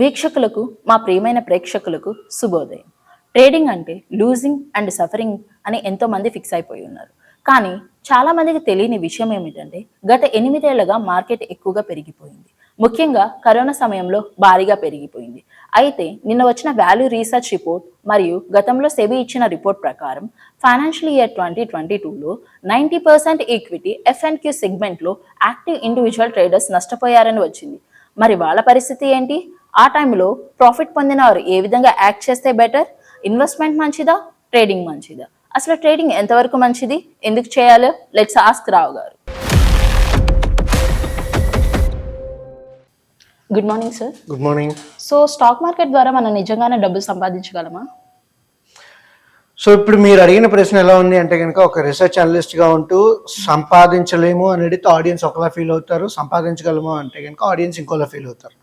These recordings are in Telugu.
వీక్షకులకు మా ప్రియమైన ప్రేక్షకులకు శుభోదయం. ట్రేడింగ్ అంటే లూజింగ్ అండ్ సఫరింగ్ అని ఎంతోమంది ఫిక్స్ అయిపోయి ఉన్నారు. కానీ చాలామందికి తెలియని విషయం ఏమిటంటే గత ఎనిమిదేళ్ళుగా మార్కెట్ ఎక్కువగా పెరిగిపోయింది. ముఖ్యంగా కరోనా సమయంలో భారీగా పెరిగిపోయింది. అయితే నిన్న వచ్చిన వాల్యూ రీసెర్చ్ రిపోర్ట్ మరియు గతంలో సెబీ ఇచ్చిన రిపోర్ట్ ప్రకారం ఫైనాన్షియల్ ఇయర్ ట్వంటీ ట్వంటీ టూలో ninety percent equity F and O సెగ్మెంట్లో యాక్టివ్ ఇండివిజువల్ ట్రేడర్స్ నష్టపోయారని వచ్చింది. మరి వాళ్ళ పరిస్థితి ఏంటి? ఆ టైంలో ప్రాఫిట్ పొందిన వారు ఏ విధంగా యాక్ట్ చేస్తే బెటర్? ఇన్వెస్ట్మెంట్ మంచిదా? ట్రేడింగ్ మంచిదా? అసలు ట్రేడింగ్ ఎంతవరకు మంచిది? ఎందుకు చేయాలో? లెట్స్ ఆస్క్ రావు గారు. Good morning sir. Good morning. So stock market ద్వారా మనం నిజంగానే డబ్బులు సంపాదించగలమా? సో ఇప్పుడు మీరు అడిగిన ప్రశ్న ఎలా ఉంది అంటే కనుక ఒక రీసెర్చ్ అనలిస్ట్గా ఉంటూ సంపాదించలేము అనేది ఆడియన్స్ ఒకలా ఫీల్ అవుతారు సంపాదించగలము అంటే కనుక ఆడియన్స్ ఇంకోలా ఫీల్ అవుతారు.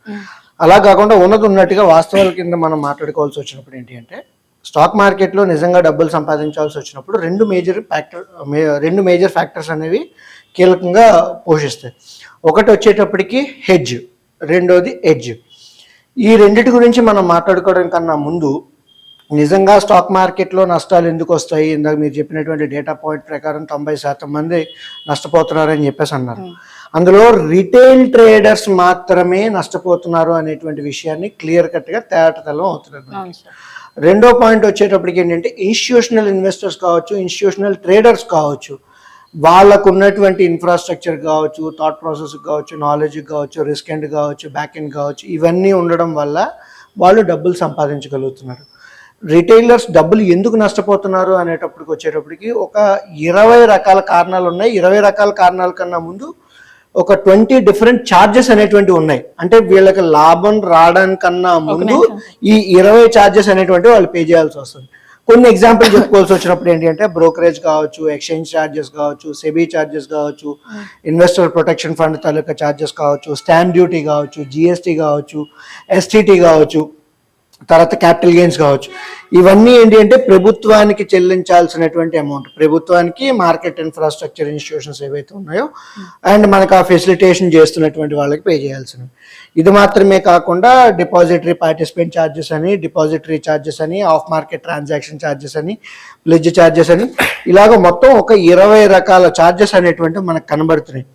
అలా కాకుండా ఉన్నది ఉన్నట్టుగా వాస్తవాల కింద మనం మాట్లాడుకోవాల్సి వచ్చినప్పుడు ఏంటి అంటే స్టాక్ మార్కెట్లో నిజంగా డబ్బులు సంపాదించాల్సి వచ్చినప్పుడు రెండు మేజర్ ఫ్యాక్టర్ రెండు మేజర్ ఫ్యాక్టర్స్ అనేవి కీలకంగా పోషిస్తాయి. ఒకటి వచ్చేటప్పటికి హెడ్జ్ రెండోది ఎడ్జ్ ఈ రెండిటి గురించి మనం మాట్లాడుకోవడం కన్నా ముందు నిజంగా స్టాక్ మార్కెట్లో నష్టాలు ఎందుకు వస్తాయి? ఇందాక మీరు చెప్పినటువంటి డేటా పాయింట్ ప్రకారం తొంభై శాతం మంది నష్టపోతున్నారని చెప్పేసి అన్నారు. అందులో రిటైల్ ట్రేడర్స్ మాత్రమే నష్టపోతున్నారు అనేటువంటి విషయాన్ని క్లియర్ కట్గా తేటతలం అవుతున్నారు రెండో పాయింట్ వచ్చేటప్పటికి ఏంటంటే ఇన్స్టిట్యూషనల్ ఇన్వెస్టర్స్ కావచ్చు ఇన్స్టిట్యూషనల్ ట్రేడర్స్ కావచ్చు వాళ్ళకు ఉన్నటువంటి ఇన్ఫ్రాస్ట్రక్చర్ కావచ్చు థాట్ ప్రాసెస్ కావచ్చు నాలెడ్జ్ కావచ్చు రిస్క్ ఎండ్ కావచ్చు బ్యాక్ ఎండ్ కావచ్చు ఇవన్నీ ఉండడం వల్ల వాళ్ళు డబ్బులు సంపాదించగలుగుతున్నారు. రిటైలర్స్ డబ్బులు ఎందుకు నష్టపోతున్నారు అనేటప్పటికి వచ్చేటప్పటికి ఒక ఇరవై రకాల కారణాలు ఉన్నాయి. ఇరవై రకాల కారణాల కన్నా ముందు ఒక ట్వంటీ డిఫరెంట్ ఛార్జెస్ అనేటువంటివి ఉన్నాయి. అంటే వీళ్ళకి లాభం రావడానికన్నా ముందు ఈ ఇరవై ఛార్జెస్ అనేటువంటి వాళ్ళు పే చేయాల్సి వస్తుంది. కొన్ని ఎగ్జాంపుల్ చెప్పుకోవాల్సి వచ్చినప్పుడు ఏంటి అంటే బ్రోకరేజ్ కావచ్చు ఎక్స్చేంజ్ ఛార్జెస్ కావచ్చు సెబీ ఛార్జెస్ కావచ్చు ఇన్వెస్టర్ ప్రొటెక్షన్ ఫండ్ తాలూకా ఛార్జెస్ కావచ్చు స్టాంప్ డ్యూటీ కావచ్చు జిఎస్టీ కావచ్చు ఎస్టీటీ కావచ్చు. తర్వాత క్యాపిటల్ గెయిన్స్ కావచ్చు. ఇవన్నీ ఏంటి అంటే ప్రభుత్వానికి చెల్లించాల్సినటువంటి అమౌంట్ ప్రభుత్వానికి మార్కెట్ ఇన్ఫ్రాస్ట్రక్చర్ ఇన్స్టిట్యూషన్స్ ఏవైతే ఉన్నాయో అండ్ మనకు ఆ ఫెసిలిటేషన్ చేస్తున్నటువంటి వాళ్ళకి పే చేయాల్సినవి. ఇది మాత్రమే కాకుండా డిపాజిటరీ పార్టిసిపెంట్ ఛార్జెస్ అని డిపాజిటరీ ఛార్జెస్ అని ఆఫ్ మార్కెట్ ట్రాన్సాక్షన్ ఛార్జెస్ అని ప్లెడ్జ్ ఛార్జెస్ అని ఇలాగ మొత్తం ఒక ఇరవై రకాల ఛార్జెస్ అనేటువంటివి మనకు కనబడుతున్నాయి.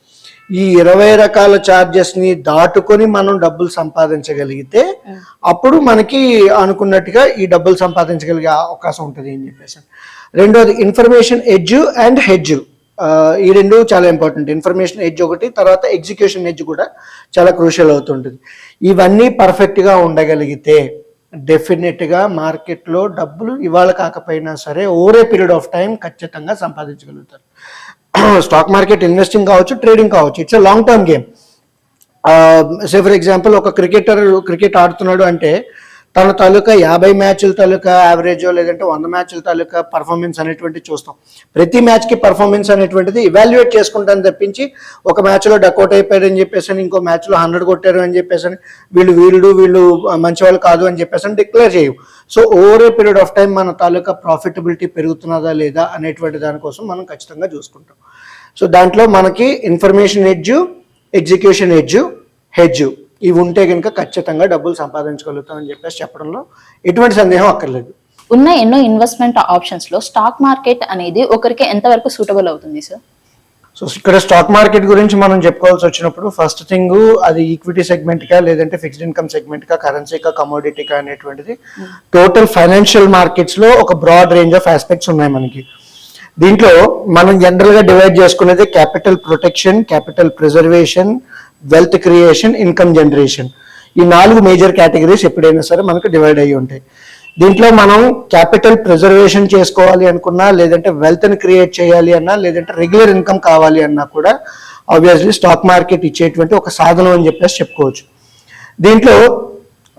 ఈ ఇరవై రకాల ఛార్జెస్ని దాటుకొని మనం డబ్బులు సంపాదించగలిగితే అప్పుడు మనకి అనుకున్నట్టుగా ఈ డబ్బులు సంపాదించగలిగే అవకాశం ఉంటుంది అని చెప్పేసి రెండోది ఇన్ఫర్మేషన్ ఎడ్జ్ అండ్ హెడ్జ్ ఈ రెండు చాలా ఇంపార్టెంట్ ఇన్ఫర్మేషన్ ఎడ్జ్ ఒకటి తర్వాత ఎగ్జిక్యూషన్ ఎడ్జ్ కూడా చాలా క్రూషియల్ అవుతుంటుంది. ఇవన్నీ పర్ఫెక్ట్గా ఉండగలిగితే డెఫినెట్గా మార్కెట్లో డబ్బులు ఇవాళ కాకపోయినా సరే over a period of time ఖచ్చితంగా సంపాదించగలుగుతారు. స్టాక్ మార్కెట్ ఇన్వెస్టింగ్ కావచ్చు ట్రేడింగ్ కావచ్చు. It's long term game say for example ఒక క్రికెటర్ క్రికెట్ ఆడుతున్నాడు అంటే తన తాలూకా యాభై మ్యాచ్ల తాలూకా యావరేజ్ లేదంటే వంద మ్యాచ్ల తాలూకా పర్ఫార్మెన్స్ అనేటువంటిది చూస్తాం. ప్రతి మ్యాచ్కి పర్ఫార్మెన్స్ అనేటువంటిది ఇవాల్యుయేట్ చేసుకుంటాను తప్పించి ఒక మ్యాచ్లో డకౌట్ అయిపోయారని చెప్పేసి అని ఇంకో మ్యాచ్లో హండ్రెడ్ కొట్టారు అని చెప్పేసి అని వీళ్ళు వీళ్ళు వీళ్ళు మంచి వాళ్ళు కాదు అని చెప్పేసి అని డిక్లేర్ చేయవు so over a period of time మన తాలూకా ప్రాఫిటబిలిటీ పెరుగుతున్నదా లేదా అనేటువంటి దానికోసం మనం ఖచ్చితంగా చూసుకుంటాం. సో దాంట్లో మనకి information edge execution edge hedge ఇవి ఉంటే కనుక ఖచ్చితంగా డబ్బులు సంపాదించగలుగుతామని చెప్పేసి చెప్పడంలో ఎటువంటి సందేహం అక్కర్లేదు. ఉన్న ఎన్నో ఇన్వెస్ట్మెంట్ ఆప్షన్స్లో స్టాక్ మార్కెట్ అనేది ఒకరికి ఎంతవరకు సూటబుల్ అవుతుంది సార్ సో ఇక్కడ స్టాక్ మార్కెట్ గురించి మనం చెప్పుకోవాల్సి వచ్చినప్పుడు ఫస్ట్ థింగ్ అది ఈక్విటీ సెగ్మెంట్ కా లేదంటే ఫిక్స్డ్ ఇన్కమ్ సెగ్మెంట్ కా కరెన్సీకా కమోడిటీకా అనేటువంటిది. టోటల్ ఫైనాన్షియల్ మార్కెట్స్లో ఒక బ్రాడ్ రేంజ్ ఆఫ్ ఆస్పెక్ట్స్ ఉన్నాయి మనకి. దీంట్లో మనం జనరల్గా డివైడ్ చేసుకునేది capital protection capital preservation wealth creation income generation ఈ నాలుగు మేజర్ కేటగిరీస్ ఎప్పుడైనా సరే మనకు డివైడ్ అయ్యి ఉంటాయి. దీంట్లో మనం క్యాపిటల్ ప్రిజర్వేషన్ చేసుకోవాలి అనుకున్నా లేదంటే వెల్త్ని క్రియేట్ చేయాలి అన్నా లేదంటే రెగ్యులర్ ఇన్కమ్ కావాలి అన్నా కూడా ఆబ్వియస్లీ స్టాక్ మార్కెట్ ఇచ్చేటువంటి ఒక సాధనం అని చెప్పేసి చెప్పుకోవచ్చు. దీంట్లో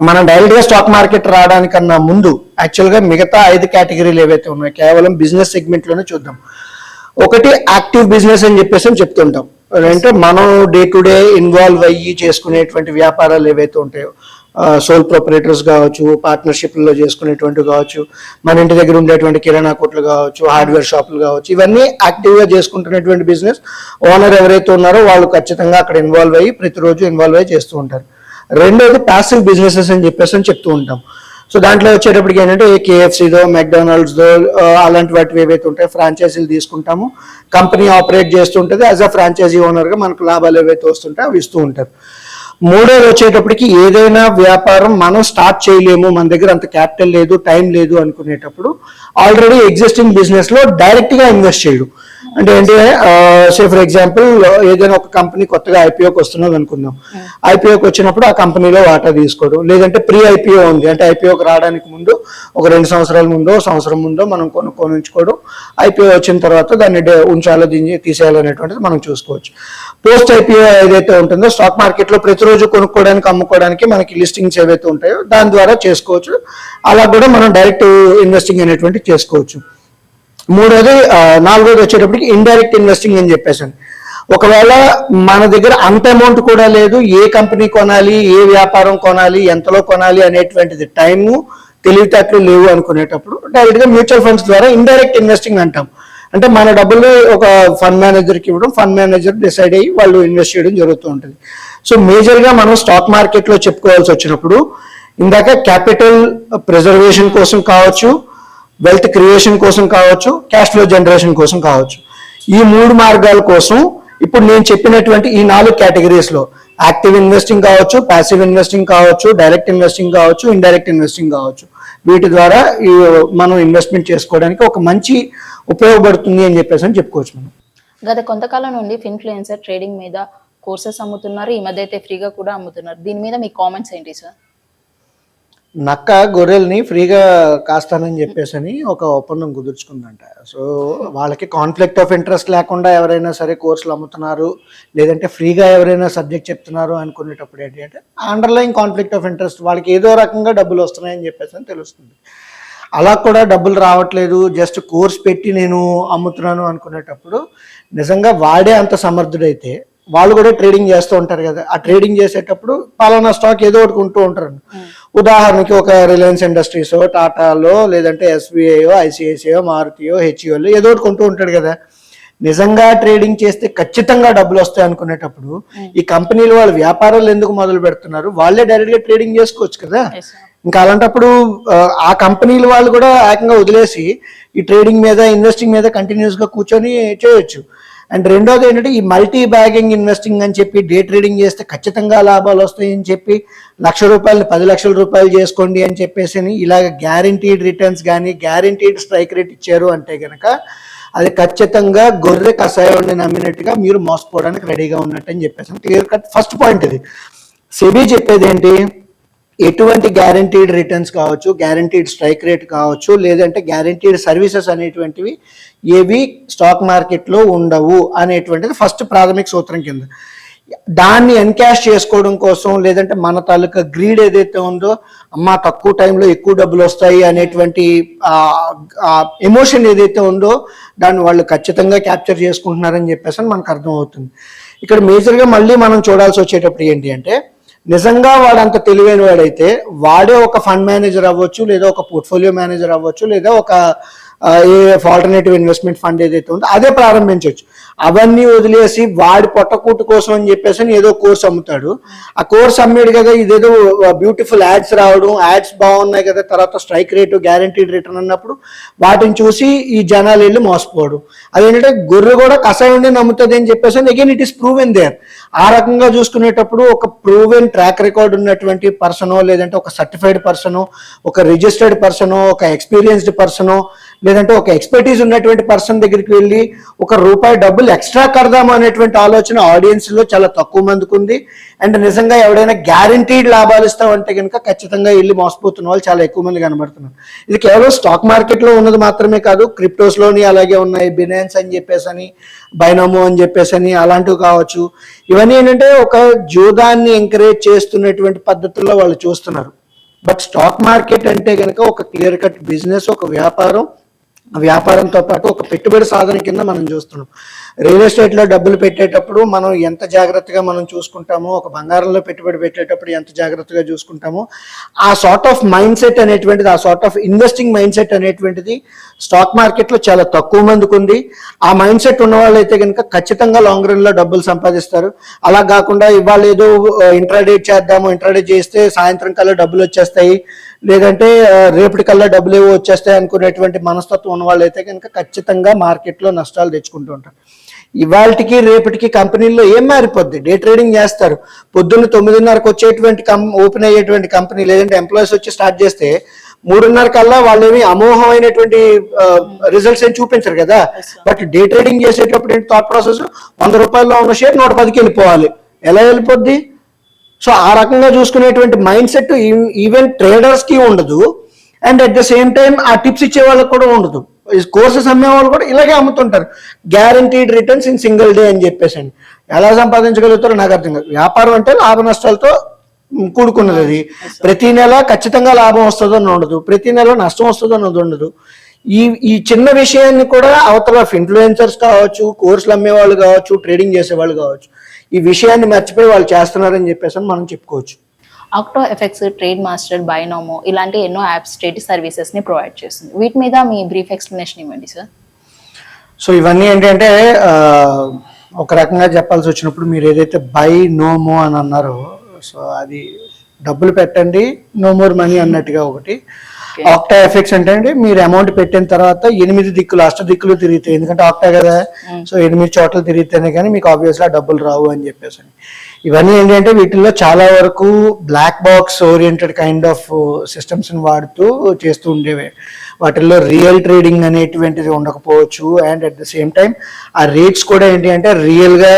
మనం డైరెక్ట్గా స్టాక్ మార్కెట్ రావడానికన్నా ముందు యాక్చువల్గా మిగతా ఐదు కేటగిరీలు ఏవైతే ఉన్నాయో కేవలం బిజినెస్ సెగ్మెంట్లోనే చూద్దాం. ఒకటి యాక్టివ్ బిజినెస్ అని చెప్పేసి చెప్తుంటాం. అంటే మనం డే టు డే ఇన్వాల్వ్ అయ్యి చేసుకునేటువంటి వ్యాపారాలు ఏవైతే ఉంటాయో సోల్ ప్రొపరేటర్స్ కావచ్చు పార్ట్నర్షిప్లలో చేసుకునేటువంటి కావచ్చు మన ఇంటి దగ్గర ఉండేటువంటి కిరాణా కొట్లు కావచ్చు హార్డ్వేర్ షాపులు కావచ్చు ఇవన్నీ యాక్టివ్గా చేసుకుంటున్నటువంటి బిజినెస్ ఓనర్ ఎవరైతే ఉన్నారో వాళ్ళు ఖచ్చితంగా అక్కడ ఇన్వాల్వ్ అయ్యి ప్రతిరోజు ఇన్వాల్వ్ అయ్యి చేస్తూ ఉంటారు. రెండోది ప్యాసివ్ బిజినెసెస్ అని చెప్పేసి అని చెప్తూ ఉంటాం. సో దాంట్లో వచ్చేటప్పటికి ఏంటంటే కేఎఫ్సీదో మెక్డొనాల్డ్స్దో అలాంటి వాటివి ఏవైతే ఉంటాయో ఫ్రాంచైజీలు తీసుకుంటాము. కంపెనీ ఆపరేట్ చేస్తుంటుంది యాజ్ అ ఫ్రాంచైజీ ఓనర్గా మనకు లాభాలు ఏవైతే వస్తుంటాయో అవి ఇస్తూ ఉంటారు. మూడోది వచ్చేటప్పటికి ఏదైనా వ్యాపారం మనం స్టార్ట్ చేయలేము మన దగ్గర అంత క్యాపిటల్ లేదు టైం లేదు అనుకునేటప్పుడు ఆల్రెడీ ఎగ్జిస్టింగ్ బిజినెస్లో డైరెక్ట్గా ఇన్వెస్ట్ చేయడం. అంటే ఏంటి సే ఫర్ ఎగ్జాంపుల్ ఏదైనా ఒక కంపెనీ కొత్తగా ఐపీఓకి వస్తున్నది అనుకుందాం. ఐపీఓకి వచ్చినప్పుడు ఆ కంపెనీలో వాటా తీసుకోవడం లేదంటే ప్రీ ఐపీఓ ఉంది. అంటే ఐపీఓకి రావడానికి ముందు ఒక రెండు సంవత్సరాల ముందో సంవత్సరం ముందో మనం కొనుక్కొని ఉంచుకోవడం ఐపీఓ వచ్చిన తర్వాత దాన్ని ఉంచాలో దీన్ని తీసేయాలనేటువంటిది మనం చూసుకోవచ్చు. పోస్ట్ ఐపీఓ ఏదైతే ఉంటుందో స్టాక్ మార్కెట్లో ప్రతిరోజు కొనుక్కోవడానికి అమ్ముకోవడానికి మనకి లిస్టింగ్స్ ఏవైతే ఉంటాయో దాని ద్వారా చేసుకోవచ్చు. అలా కూడా మనం డైరెక్ట్ ఇన్వెస్టింగ్ అనేటువంటి చేసుకోవచ్చు. మూడోది నాలుగోది వచ్చేటప్పటికి ఇండైరెక్ట్ ఇన్వెస్టింగ్ అని చెప్పేసాను. ఒకవేళ మన దగ్గర అంత అమౌంట్ కూడా లేదు ఏ కంపెనీ కొనాలి ఏ వ్యాపారం కొనాలి ఎంతలో కొనాలి అనేటువంటిది టైము తెలివితేటలు లేవు అనుకునేటప్పుడు డైరెక్ట్గా మ్యూచువల్ ఫండ్స్ ద్వారా ఇండైరెక్ట్ ఇన్వెస్టింగ్ అంటాం. అంటే మన డబ్బులు ఒక ఫండ్ మేనేజర్కి ఇవ్వడం ఫండ్ మేనేజర్ డిసైడ్ అయ్యి వాళ్ళు ఇన్వెస్ట్ చేయడం జరుగుతూ ఉంటుంది. సో మేజర్గా మనం స్టాక్ మార్కెట్లో చెప్పుకోవాల్సి వచ్చినప్పుడు ఇందాక క్యాపిటల్ ప్రిజర్వేషన్ కోసం కావచ్చు వెల్త్ క్రియేషన్ కోసం కావచ్చు క్యాష్ ఫ్లో జనరేషన్ కోసం కావచ్చు. ఈ మూడు మార్గాల కోసం ఇప్పుడు నేను చెప్పినటువంటి ఈ నాలుగు కేటగిరీస్లో యాక్టివ్ ఇన్వెస్టింగ్ కావచ్చు ప్యాసివ్ ఇన్వెస్టింగ్ కావచ్చు డైరెక్ట్ ఇన్వెస్టింగ్ కావచ్చు ఇండైరెక్ట్ ఇన్వెస్టింగ్ కావచ్చు. వీటి ద్వారా ఈ మనం ఇన్వెస్ట్మెంట్ చేసుకోవడానికి ఒక మంచి ఉపయోగపడుతుంది అని చెప్పేసి అని చెప్పుకోవచ్చు మనం. గత కొంతకాలం నుండి ఫిన్ఫ్లుయెన్సర్ ట్రేడింగ్ మీద కోర్సెస్ అమ్ముతున్నారు. ఈ మధ్య అయితే ఫ్రీగా కూడా అమ్ముతున్నారు. దీని మీద మీ కామెంట్స్ ఏంటి సార్ నక్క గొర్రెల్ని ఫ్రీగా కాస్తానని చెప్పేసి అని ఒక ఒప్పందం కుదుర్చుకుందంట. సో వాళ్ళకి కాన్ఫ్లిక్ట్ ఆఫ్ ఇంట్రెస్ట్ లేకుండా ఎవరైనా సరే కోర్సులు అమ్ముతున్నారు లేదంటే ఫ్రీగా ఎవరైనా సబ్జెక్ట్ చెప్తున్నారు అనుకునేటప్పుడు ఏంటి అంటే అండర్లైన్ కాన్ఫ్లిక్ట్ ఆఫ్ ఇంట్రెస్ట్ వాళ్ళకి ఏదో రకంగా డబ్బులు వస్తున్నాయని చెప్పేసి అని తెలుస్తుంది. అలా కూడా డబ్బులు రావట్లేదు జస్ట్ కోర్స్ పెట్టి నేను అమ్ముతున్నాను అనుకునేటప్పుడు నిజంగా వాడే అంత సమర్థుడైతే వాళ్ళు కూడా ట్రేడింగ్ చేస్తూ ఉంటారు కదా. ఆ ట్రేడింగ్ చేసేటప్పుడు పలానా స్టాక్ ఏదో ఒకటి కొంటూ ఉంటారు. ఉదాహరణకి ఒక రిలయన్స్ ఇండస్ట్రీస్ టాటాలో లేదంటే ఎస్బీఐఓ ఐసిఐసిఓ మారుతియో హెచ్ఈఓలో ఏదో ఒకటి కొంటూ ఉంటాడు కదా. నిజంగా ట్రేడింగ్ చేస్తే ఖచ్చితంగా డబ్బులు వస్తాయి అనుకునేటప్పుడు ఈ కంపెనీలు వాళ్ళు వ్యాపారాలు ఎందుకు మొదలు పెడుతున్నారు? వాళ్ళే డైరెక్ట్గా ట్రేడింగ్ చేసుకోవచ్చు కదా. ఇంకా అలాంటప్పుడు ఆ, ఆ కంపెనీల వాళ్ళు కూడా ఏకంగా వదిలేసి ఈ ట్రేడింగ్ మీద ఇన్వెస్టింగ్ మీద కంటిన్యూస్గా కూర్చొని చేయొచ్చు. అండ్ రెండోది ఏంటంటే ఈ మల్టీ బ్యాగింగ్ ఇన్వెస్టింగ్ అని చెప్పి డే ట్రేడింగ్ చేస్తే ఖచ్చితంగా లాభాలు వస్తాయని చెప్పి లక్ష రూపాయలు పది లక్షల రూపాయలు చేసుకోండి అని చెప్పేసి అని ఇలాగ గ్యారంటీడ్ రిటర్న్స్ కానీ గ్యారంటీడ్ స్ట్రైక్ రేట్ ఇచ్చారు అంటే కనుక అది ఖచ్చితంగా గొర్రె కషాయాన్ని నమ్మినట్టుగా మీరు మోసపోవడానికి రెడీగా ఉన్నట్టు అని చెప్పేసి క్లియర్ కట్ ఫస్ట్ పాయింట్ ఇది. సెబీ చెప్పేది ఏంటి? ఎటువంటి గ్యారంటీడ్ రిటర్న్స్ కావచ్చు గ్యారంటీడ్ స్ట్రైక్ రేట్ కావచ్చు లేదంటే గ్యారంటీడ్ సర్వీసెస్ అనేటువంటివి ఏవి స్టాక్ మార్కెట్లో ఉండవు అనేటువంటిది ఫస్ట్ ప్రాథమిక సూత్రం కింద. దాన్ని ఎన్కాష్ చేసుకోవడం కోసం లేదంటే మన తాలూకా గ్రీడ్ ఏదైతే ఉందో అమ్మ తక్కువ టైంలో ఎక్కువ డబ్బులు వస్తాయి అనేటువంటి ఎమోషన్ ఏదైతే ఉందో దాన్ని వాళ్ళు ఖచ్చితంగా క్యాప్చర్ చేసుకుంటున్నారని చెప్పేసి అని మనకు అర్థమవుతుంది. ఇక్కడ మేజర్గా మళ్ళీ మనం చూడాల్సి వచ్చేటప్పుడు ఏంటి అంటే నిజంగా వాడు అంత తెలివైన వాడైతే వాడే ఒక ఫండ్ మేనేజర్ అవ్వచ్చు లేదా ఒక పోర్ట్ఫోలియో మేనేజర్ అవ్వచ్చు లేదా ఒక ఏ ఆల్టర్నేటివ్ ఇన్వెస్ట్మెంట్ ఫండ్ ఏదైతే ఉందో అదే ప్రారంభించవచ్చు అవన్నీ వదిలేసి వాడి పొట్టకూటు కోసం అని చెప్పేసి అని ఏదో కోర్స్ అమ్ముతాడు. ఆ కోర్స్ అమ్మాడు కదా ఇదేదో బ్యూటిఫుల్ యాడ్స్ రావడం యాడ్స్ బాగున్నాయి కదా తర్వాత స్ట్రైక్ రేటు గ్యారంటీడ్ రిటర్న్ అన్నప్పుడు వాటిని చూసి ఈ జనాలు వెళ్ళి మోసపోవడం. అదేంటంటే గొర్రె కూడా కషాయం నమ్ముతుంది అని చెప్పేసి again it is proven there ఆ రకంగా చూసుకునేటప్పుడు ఒక ప్రూవెన్ ట్రాక్ రికార్డ్ ఉన్నటువంటి పర్సనో లేదంటే ఒక సర్టిఫైడ్ పర్సనో ఒక రిజిస్టర్డ్ పర్సనో ఒక ఎక్స్పీరియన్స్డ్ పర్సనో లేదంటే ఒక ఎక్స్పర్టీస్ ఉన్నటువంటి పర్సన్ దగ్గరికి వెళ్ళి ఒక రూపాయి డబ్బులు ఎక్స్ట్రా కడదాము అనేటువంటి ఆలోచన ఆడియన్స్లో చాలా తక్కువ మందికి ఉంది. అండ్ నిజంగా ఎవడైనా గ్యారంటీడ్ లాభాలు ఇస్తామంటే కనుక ఖచ్చితంగా వెళ్ళి మోసపోతున్న వాళ్ళు చాలా ఎక్కువ మంది కనబడుతున్నారు. ఇది కేవలం స్టాక్ మార్కెట్లో ఉన్నది మాత్రమే కాదు క్రిప్టోస్లోని అలాగే ఉన్నాయి బినాన్స్ అని చెప్పేసి అని బైనోమో అని చెప్పేసి అని అలాంటివి కావచ్చు. ఇవన్నీ ఏంటంటే ఒక జూదాన్ని ఎంకరేజ్ చేస్తున్నటువంటి పద్ధతుల్లో వాళ్ళు చూస్తున్నారు. బట్ స్టాక్ మార్కెట్ అంటే కనుక ఒక క్లియర్ కట్ బిజినెస్ ఒక వ్యాపారం వ్యాపారంతో పాటు ఒక పెట్టుబడి సాధన కింద మనం చూస్తున్నాం. రియల్ ఎస్టేట్లో డబ్బులు పెట్టేటప్పుడు మనం ఎంత జాగ్రత్తగా మనం చూసుకుంటామో ఒక బంగారంలో పెట్టుబడి పెట్టేటప్పుడు ఎంత జాగ్రత్తగా చూసుకుంటామో ఆ సార్ట్ ఆఫ్ మైండ్ సెట్ అనేటువంటిది ఆ sort of investing mind set అనేటువంటిది స్టాక్ మార్కెట్లో చాలా తక్కువ మందికి ఉంది. ఆ మైండ్ సెట్ ఉన్న వాళ్ళైతే కనుక ఖచ్చితంగా లాంగ్ రన్లో డబ్బులు సంపాదిస్తారు. అలా కాకుండా ఇవాళ ఏదో ఇంట్రాడే చేద్దాము ఇంట్రాడే చేస్తే సాయంత్రం కల్లా డబ్బులు వచ్చేస్తాయి. లేదంటే రేపటి కల్లా డబ్బులు ఏవో వచ్చేస్తాయి అనుకునేటువంటి మనస్తత్వం ఉన్న వాళ్ళైతే కనుక ఖచ్చితంగా మార్కెట్లో నష్టాలు తెచ్చుకుంటూ ఉంటారు. ఇవాళకి రేపటికి కంపెనీల్లో ఏం మారిపోద్ది? డే ట్రేడింగ్ చేస్తారు. పొద్దున్న తొమ్మిదిన్నరకు వచ్చేటువంటి కం ఓపెన్ అయ్యేటువంటి కంపెనీ లేదంటే ఎంప్లాయీస్ వచ్చి స్టార్ట్ చేస్తే మూడున్నర కల్లా వాళ్ళేమి అమోఘమైనటువంటి రిజల్ట్స్ ఏం చూపించరు కదా? బట్ డే ట్రేడింగ్ చేసేటప్పుడు ఏంటి థాట్ ప్రాసెస్? వంద రూపాయల్లో ఉన్న షేర్ నూట పదికి వెళ్ళిపోవాలి. ఎలా వెళ్ళిపోద్ది? సో ఆ రకంగా చూసుకునేటువంటి మైండ్ సెట్ ఈవెన్ ట్రేడర్స్కి ఉండదు. And at the same time ఆ టిప్స్ ఇచ్చే వాళ్ళకి కూడా ఉండదు. కోర్సెస్ అమ్మే వాళ్ళు కూడా ఇలాగే అమ్ముతుంటారు. Guaranteed returns in single day అని చెప్పేసి అండి ఎలా సంపాదించగలుగుతారో నాకు అర్థం కాదు. వ్యాపారం అంటే లాభ నష్టాలతో కూడుకున్నది అది. ప్రతి నెల ఖచ్చితంగా లాభం వస్తుందని ఉండదు. ప్రతి నెల నష్టం వస్తుందని ఉండదు. ఈ ఈ చిన్న విషయాన్ని కూడా అవతల ఇన్ఫ్లుయెన్సర్స్ కావచ్చు కోర్సులు అమ్మేవాళ్ళు కావచ్చు ట్రేడింగ్ చేసే వాళ్ళు కావచ్చు ఈ విషయాన్ని మర్చిపోయి వాళ్ళు చేస్తున్నారని చెప్పేసి అని మనం చెప్పుకోవచ్చు. Octo effects trade master Binomo ఇలాంటి ఎన్నో యాప్స్ ట్రేడ్ సర్వీసెస్ని ప్రొవైడ్ చేస్తుంది. వీటి మీద మీ బ్రీఫ్ ఎక్స్ప్లెనేషన్ ఇవ్వండి సార్ సో ఇవన్నీ ఏంటంటే ఒక రకంగా చెప్పాల్సి వచ్చినప్పుడు మీరు ఏదైతే బై నో మో అని అన్నారో సో అది డబ్బులు పెట్టండి నో మోర్ మనీ అన్నట్టుగా ఒకటి. ఆక్టా ఎఫెక్ట్స్ అంటే అండి మీరు అమౌంట్ పెట్టిన తర్వాత ఎనిమిది దిక్కులు అష్ట దిక్కులు తిరుగుతాయి ఎందుకంటే ఆక్టా కదా. సో ఎనిమిది చోట్ల తిరిగితేనే కానీ మీకు ఆబ్వియస్గా డబ్బులు రావు అని చెప్పేసి. ఇవన్నీ ఏంటంటే వీటిల్లో చాలా వరకు black box oriented kind of సిస్టమ్స్ని వాడుతూ చేస్తూ ఉండేవి. వాటిల్లో రియల్ ట్రేడింగ్ అనేటువంటిది ఉండకపోవచ్చు and at the same time ఆ రేట్స్ కూడా ఏంటి అంటే రియల్గా